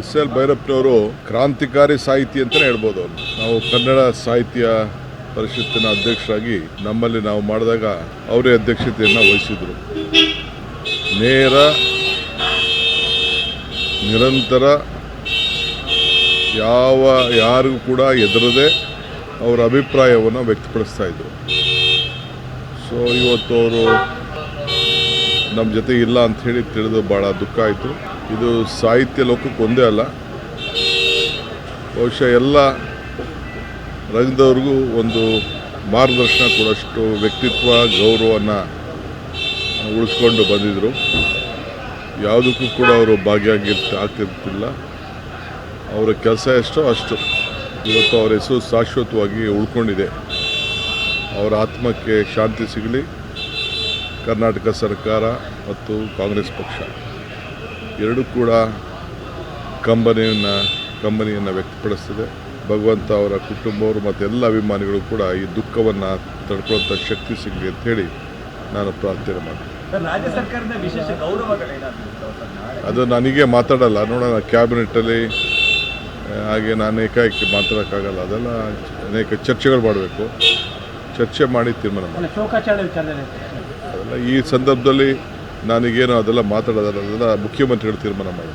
S L ಭೈರಪ್ಪನವರು ಕ್ರಾಂತಿಕಾರಿ ಸಾಹಿತಿ ಅಂತಲೇ ಹೇಳ್ಬೋದು ಅವರು. ನಾವು ಕನ್ನಡ ಸಾಹಿತ್ಯ ಪರಿಷತ್ತಿನ ಅಧ್ಯಕ್ಷರಾಗಿ ನಮ್ಮಲ್ಲಿ ನಾವು ಮಾಡಿದಾಗ ಅವರೇ ಅಧ್ಯಕ್ಷತೆಯನ್ನು ವಹಿಸಿದರು. ನೇರ, ನಿರಂತರ ಯಾವ ಯಾರಿಗೂ ಕೂಡ ಎದುರದೆ ಅವರ ಅಭಿಪ್ರಾಯವನ್ನು ವ್ಯಕ್ತಪಡಿಸ್ತಾ ಇದ್ರು. ಸೊ ಇವತ್ತು ಅವರು ನಮ್ಮ ಜೊತೆ ಇಲ್ಲ ಅಂತ ಹೇಳಿ ತಿಳಿದು ಭಾಳ ದುಃಖ ಆಯಿತು. ಇದು ಸಾಹಿತ್ಯ ಲೋಕಕ್ಕೆ ಒಂದೇ ಅಲ್ಲ. ಬಹುಶಃ ಎಲ್ಲ ರಂಗದವ್ರಿಗೂ ಒಂದು ಮಾರ್ಗದರ್ಶನ ಕೊಡೋಷ್ಟು ವ್ಯಕ್ತಿತ್ವ, ಗೌರವವನ್ನು ಉಳಿಸ್ಕೊಂಡು ಬಂದಿದ್ದರು ಯಾವುದಕ್ಕೂ ಕೂಡ ಅವರು ಭಾಗಿಯಾಗಿರ್ತ, ಆಗ್ತಿರ್ತಿಲ್ಲ. ಅವರ ಕೆಲಸ ಎಷ್ಟೋ ಅಷ್ಟು. ಇವತ್ತು ಅವರ ಹೆಸರು ಶಾಶ್ವತವಾಗಿ ಉಳ್ಕೊಂಡಿದೆ. ಅವರ ಆತ್ಮಕ್ಕೆ ಶಾಂತಿ ಸಿಗಲಿ. ಕರ್ನಾಟಕ ಸರ್ಕಾರ ಮತ್ತು ಕಾಂಗ್ರೆಸ್ ಪಕ್ಷ. ಎರಡೂ ಕೂಡ ಕಂಬನಿಯನ್ನು ಕಂಬನಿಯನ್ನು ವ್ಯಕ್ತಪಡಿಸ್ತಿದೆ. ಭಗವಂತ ಅವರ ಕುಟುಂಬವರು ಮತ್ತು ಎಲ್ಲ ಅಭಿಮಾನಿಗಳು ಕೂಡ ಈ ದುಃಖವನ್ನು ತಡ್ಕೊಳ್ಳುವಂಥ ಶಕ್ತಿ ಸಿಗಲಿ ಅಂತೇಳಿ ನಾನು ಪ್ರಾರ್ಥನೆ ಮಾಡ್ತೀನಿ. ಅದು ನನಗೆ ಮಾತಾಡಲ್ಲ ನೋಡೋಣ ಕ್ಯಾಬಿನೆಟ್ಟಲ್ಲಿ ಹಾಗೆ ನಾನು ಏಕಾಏಕಿ ಮಾತಾಡೋಕ್ಕಾಗಲ್ಲ ಅದೆಲ್ಲ ಅನೇಕ ಚರ್ಚೆಗಳು ಮಾಡಬೇಕು. ಚರ್ಚೆ ಮಾಡಿ ತೀರ್ಮಾನ ಮಾಡಿ ಅದೆಲ್ಲ ಈ ಸಂದರ್ಭದಲ್ಲಿ ನನಗೇನು ಅದೆಲ್ಲ ಮಾತಾಡೋದಲ್ಲ ಮುಖ್ಯಮಂತ್ರಿಗಳು ತೀರ್ಮಾನ ಮಾಡಿ